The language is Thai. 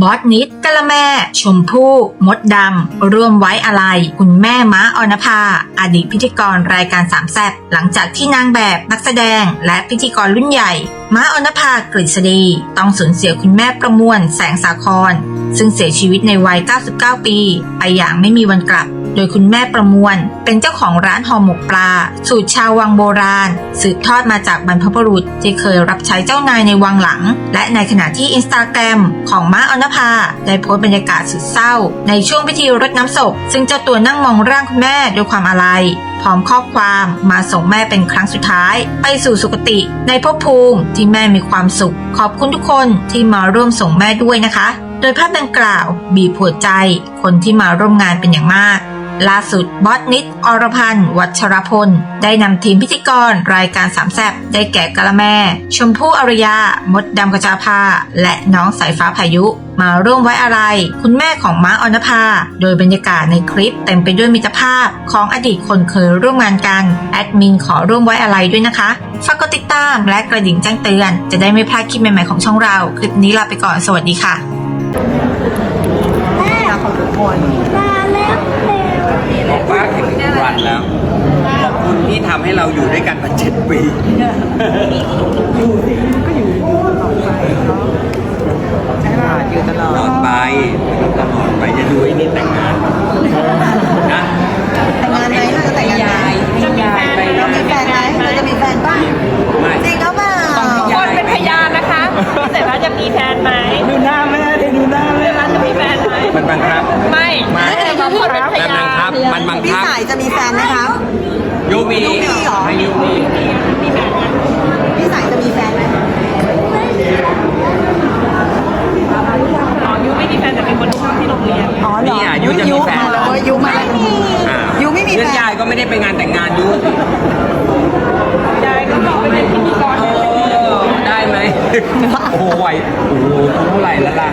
บอสนิดกะละแม่ ชมพู่ มดดำ ร่วมไว้อะไร คุณแม่ม้าออนภา อดีตพิธีกรรายการสามแซบหลังจากที่นางแบบนักแสดง และพิธีกรรุ่นใหญ่ ม้าออนภากฤษฎีต้องสูญเสียคุณแม่ประมวล แสงสาคร ซึ่งเสียชีวิตในวัย 99 ปี ไปอย่างไม่มีวันกลับ โดยคุณแม่ประมวล เป็นเจ้าของร้านห่อหมกปลา สูตรชาววังโบราณ สืบทอดมาจากบรรพบุรุษที่เคยรับใช้เจ้านายในวังหลัง และในขณะที่อินสตาแกรมของม้าอนภา ได้โพสต์บรรยากาศสุดเศร้า ในช่วงพิธีรดน้ำศพ ซึ่งเจ้าตัวนั่งมองร่างคุณแม่ด้วยความอาลัยพร้อมข้อความมาส่งแม่เป็นครั้งสุดท้าย ไปสู่สุคติ ในภพภูมิที่แม่มีความสุข ขอบคุณทุกคนที่มาร่วมส่งแม่ด้วยนะคะ โดยภาพดังกล่าว บีบหัวใจ คนที่มาร่วมงานเป็นอย่างมาก ล่าสุดบอสนิดอรพันธ์วัชรพล ได้นำทีมพิธีกรรายการสามแซบได้แก่กะละแม่ ชมพู่อรยา มดดำกระจาภา และน้องสายฟ้าพายุมาร่วมไว้อะไร คุณแม่ของม้าออนภา โดยบรรยากาศในคลิปเต็มไปด้วยมิตรภาพของอดีตคนเคยร่วมงานกัน แอดมินขอร่วมไว้อะไรด้วยนะคะ ฝากกดติดตามและกระดิ่งแจ้งเตือน จะได้ไม่พลาดคลิปใหม่ๆของช่องเรา คลิปนี้ลาไปก่อน สวัสดีค่ะ ถึงทุกวันแล้ว ขอบคุณที่ทำให้เราอยู่ด้วยกันมาเจ็ดปี อยู่สิก็อยู่อยู่ตลอดไปเนาะใช่ป่ะอยู่ตลอตลอดไปตลอดไปจะดูไอ้นี่แต่งงานนะ แต่งงานไหมเราจะแต่งงานไหมจะมีแฟนไหมเรามีแฟนไหมเราจะมีแฟนป่ะไม่ จริงหรือเปล่าคนเป็นพยานนะคะพี่เสร็จแล้วจะมีแฟนไหมดูหน้าแม่ดิดูหน้าแม่เสร็จแล้วจะมีแฟนไหมมันบังคับไม่ไม่แต่บางคนเป็นพมันยาบังนคับมันบังคับ จะมีแฟนไหมครับ ยูมียูมีเหรอไม่ยูมีพี่สายจะมีแฟนไหมอ๋อยูไม่มีแฟนแต่เป็นคนที่ชอบที่โรงเรียน อ๋อเหรอนี่อะยูจะมีแฟนเออยูไม่มีอ่ายูไม่มีแฟเพื่อนนยายก็ไม่ได้ไปงานแต่งงานยูยายก็บอกไปเป็นพิธีกรเออได้ไหม โอ้โหไหวโอ้โหเท่าไหร่แล้วล่ะ